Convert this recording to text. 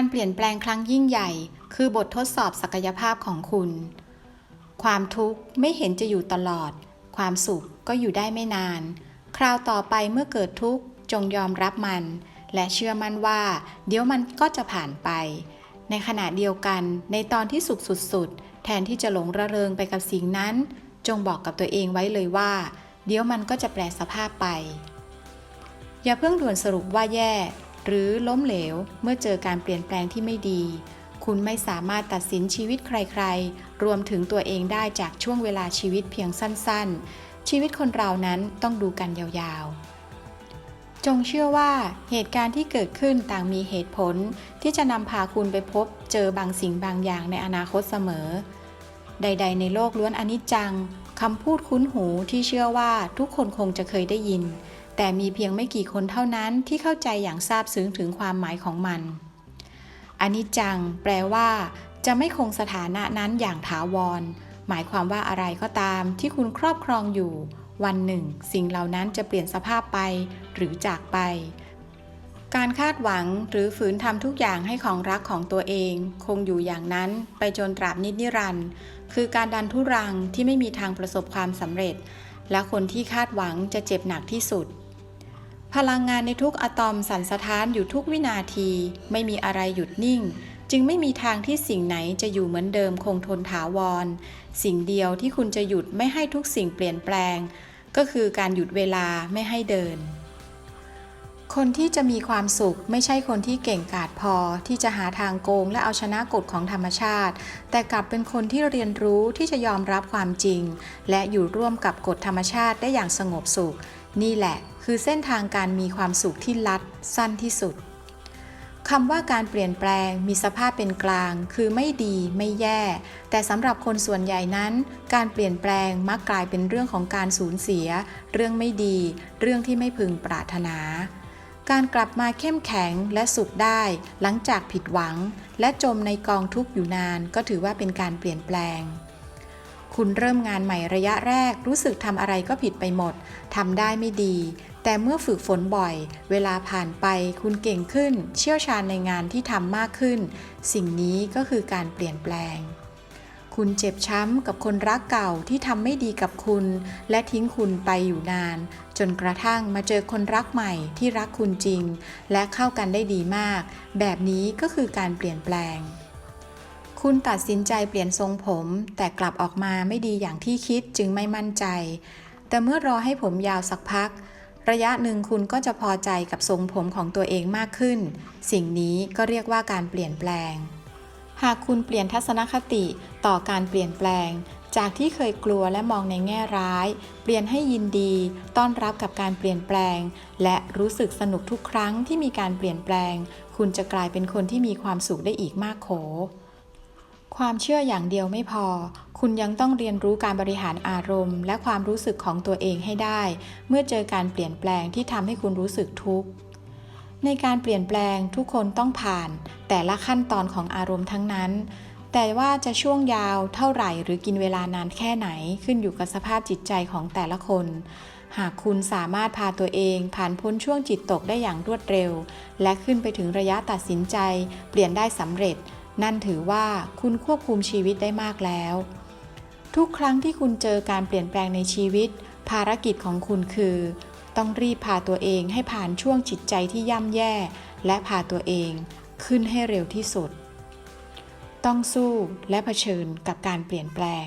การเปลี่ยนแปลงครั้งยิ่งใหญ่ คือบททดสอบศักยภาพของคุณ ความทุกข์ไม่เห็นจะอยู่ตลอด ความสุขก็อยู่ได้ไม่นาน คราวต่อไปเมื่อเกิดทุกข์จงยอมรับมัน และเชื่อมั่นว่า เดี๋ยวมันก็จะผ่านไป ในขณะเดียวกันในตอนที่สุขสุดๆ แทนที่จะหลงระเริงไปกับสิ่งนั้น จงบอกกับตัวเองไว้เลยว่า เดี๋ยวมันก็จะแปลสภาพไป อย่าเพิ่งด่วนสรุปว่าแย่ หรือล้มเหลวเมื่อเจอการเปลี่ยนแปลงที่ไม่ดี คุณไม่สามารถตัดสินชีวิตใครๆ รวมถึงตัวเองได้จากช่วงเวลาชีวิตเพียงสั้นๆ ชีวิตคนเรานั้นต้องดูกันยาวๆ จงเชื่อว่าเหตุการณ์ที่เกิดขึ้นต่างมีเหตุผล ที่จะนำพาคุณไปพบเจอบางสิ่งบางอย่างในอนาคตเสมอ ใด ๆ ในโลกล้วนอนิจจังคำพูดคุ้นหูที่เชื่อว่าทุกคนคงจะเคยได้ยิน แต่มีเพียงไม่กี่คนเท่านั้นที่เข้าใจอย่างซาบซึ้งถึงความหมายของมันอนิจจัง แปลว่า จะไม่คงสถานะนั้นอย่างถาวร หมายความว่าอะไรก็ตามที่คุณครอบครองอยู่ วันหนึ่ง สิ่งเหล่านั้นจะเปลี่ยนสภาพไป หรือจากไป การคาดหวังหรือฝืนทำทุกอย่างให้ของรักของตัวเอง คงอยู่อย่างนั้นไปจนตราบนิดนิรันดร์คือการดันทุรังที่ไม่มีทางประสบความสำเร็จ และคนที่คาดหวังจะเจ็บหนักที่สุด พลังงานในทุกอะตอมสั่นสะท้านอยู่ทุกวินาที ไม่มีอะไรหยุดนิ่ง จึงไม่มีทางที่สิ่งไหนจะอยู่เหมือนเดิมคงทนถาวร สิ่งเดียวที่คุณจะหยุดไม่ให้ทุกสิ่งเปลี่ยนแปลง ก็คือการหยุดเวลาไม่ให้เดิน คนที่จะมีความสุขไม่ใช่คนที่เก่งกาจพอที่จะหาทางโกงและเอาชนะกฎของธรรมชาติ แต่กลับเป็นคนที่เรียนรู้ที่จะยอมรับความจริง และอยู่ร่วมกับกฎธรรมชาติได้อย่างสงบสุข นี่แหละคือเส้นทางการมีความสุขที่ลัดสั้นที่สุดคำว่าการเปลี่ยนแปลงมีสภาพเป็นกลาง คือไม่ดีไม่แย่ แต่สำหรับคนส่วนใหญ่นั้น การเปลี่ยนแปลงมักกลายเป็นเรื่องของการสูญเสีย เรื่องไม่ดี เรื่องที่ไม่พึงปรารถนา การกลับมาเข้มแข็งและสุขได้ หลังจากผิดหวัง และจมในกองทุกข์อยู่นาน ก็ถือว่าเป็นการเปลี่ยนแปลง คุณเริ่มงานใหม่ระยะแรก รู้สึกทำอะไรก็ผิดไปหมดทำได้ไม่ดี แต่เมื่อฝึกฝนบ่อย เวลาผ่านไปคุณเก่งขึ้น เชี่ยวชาญในงานที่ทำมากขึ้น สิ่งนี้ก็คือการเปลี่ยนแปลง คุณเจ็บช้ำกับคนรักเก่าที่ทำไม่ดีกับคุณ และทิ้งคุณไปอยู่นาน จนกระทั่งมาเจอคนรักใหม่ที่รักคุณจริง และเข้ากันได้ดีมาก แบบนี้ก็คือการเปลี่ยนแปลง คุณตัดสินใจเปลี่ยนทรงผม แต่กลับออกมาไม่ดีอย่างที่คิดจึงไม่มั่นใจ แต่เมื่อรอให้ผมยาวสักพัก ระยะหนึ่งคุณก็จะพอใจกับทรงผมของตัวเองมากขึ้น สิ่งนี้ก็เรียกว่าการเปลี่ยนแปลง หากคุณเปลี่ยนทัศนคติต่อการเปลี่ยนแปลง จากที่เคยกลัวและมองในแง่ร้าย เปลี่ยนให้ยินดี ต้อนรับกับการเปลี่ยนแปลง และรู้สึกสนุกทุกครั้งที่มีการเปลี่ยนแปลง คุณจะกลายเป็นคนที่มีความสุขได้อีกมากโข ความเชื่ออย่างเดียวไม่พอ คุณยังต้องเรียนรู้การบริหารอารมณ์ และความรู้สึกของตัวเองให้ได้ เมื่อเจอการเปลี่ยนแปลงที่ทำให้คุณรู้สึกทุกข์ ในการเปลี่ยนแปลงทุกคนต้องผ่าน แต่ละขั้นตอนของอารมณ์ทั้งนั้น แต่ว่าจะช่วงยาวเท่าไหร่หรือกินเวลานานแค่ไหนขึ้นอยู่กับสภาพจิตใจของแต่ละคนหากคุณสามารถพาตัวเองผ่านพ้นช่วงจิตตกได้อย่างรวดเร็ว และขึ้นไปถึงระยะตัดสินใจ เปลี่ยนได้สำเร็จ นั่นถือว่าคุณควบคุมชีวิตได้มากแล้ว ทุกครั้งที่คุณเจอการเปลี่ยนแปลงในชีวิต ภารกิจของคุณคือ ต้องรีบพาตัวเองให้ผ่านช่วงจิตใจที่ย่ำแย่ และพาตัวเองขึ้นให้เร็วที่สุด ต้องสู้และเผชิญกับการเปลี่ยนแปลง